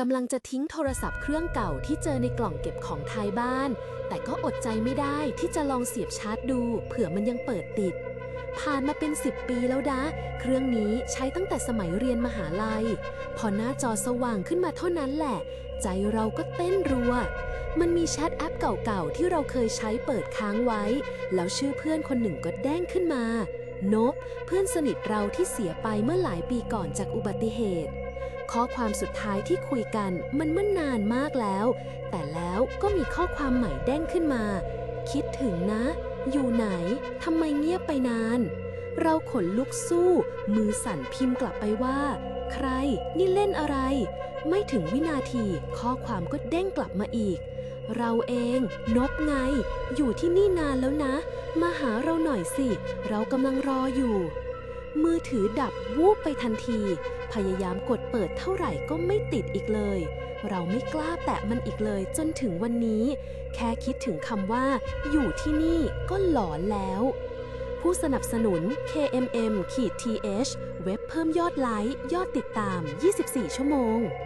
กำลังจะทิ้งโทรศัพท์เครื่องเก่าที่เจอในกล่องเก็บของท้ายบ้าน แต่ก็อดใจไม่ได้ที่จะลองเสียบชาร์จดูเผื่อมันยังเปิดติด ผ่านมาเป็น 10 ปีแล้วนะเครื่องนี้ใช้ตั้งแต่สมัยเรียนมหาลัย พอหน้าจอสว่างขึ้นมาเท่านั้นแหละ ใจเราก็เต้นรัว มันมีแชทแอปเก่าๆที่เราเคยใช้เปิดค้างไว้ แล้วชื่อเพื่อนคนหนึ่งก็แด้งขึ้นมานบเพื่อนสนิทเราที่เสียไปเมื่อหลายปีก่อนจากอุบัติเหตุ ข้อความสุดท้ายที่คุยกันมันเมื่อนนานมากแล้ว แต่แล้วก็มีข้อความใหม่เด้งขึ้นมา คิดถึงนะ อยู่ไหนทำไมเงียบไปนาน เราขนลุกสู้ มือสั่นพิมพ์กลับไปว่า ใคร นี่เล่นอะไร ไม่ถึงวินาทีข้อความก็เด้งกลับมาอีก เราเองนบไง อยู่ที่นี่นานแล้วนะ มาหาเราหน่อยสิ เรากำลังรออยู่ มือถือดับวูบไปทันที พยายามกดเปิดเท่าไหร่ก็ไม่ติดอีกเลย เราไม่กล้าแตะมันอีกเลยจนถึงวันนี้ แค่คิดถึงคำว่า อยู่ที่นี่ก็หลอนแล้ว ผู้สนับสนุน KMM ขีด th เว็บเพิ่มยอดไลค์ ยอดติดตาม 24 ชั่วโมง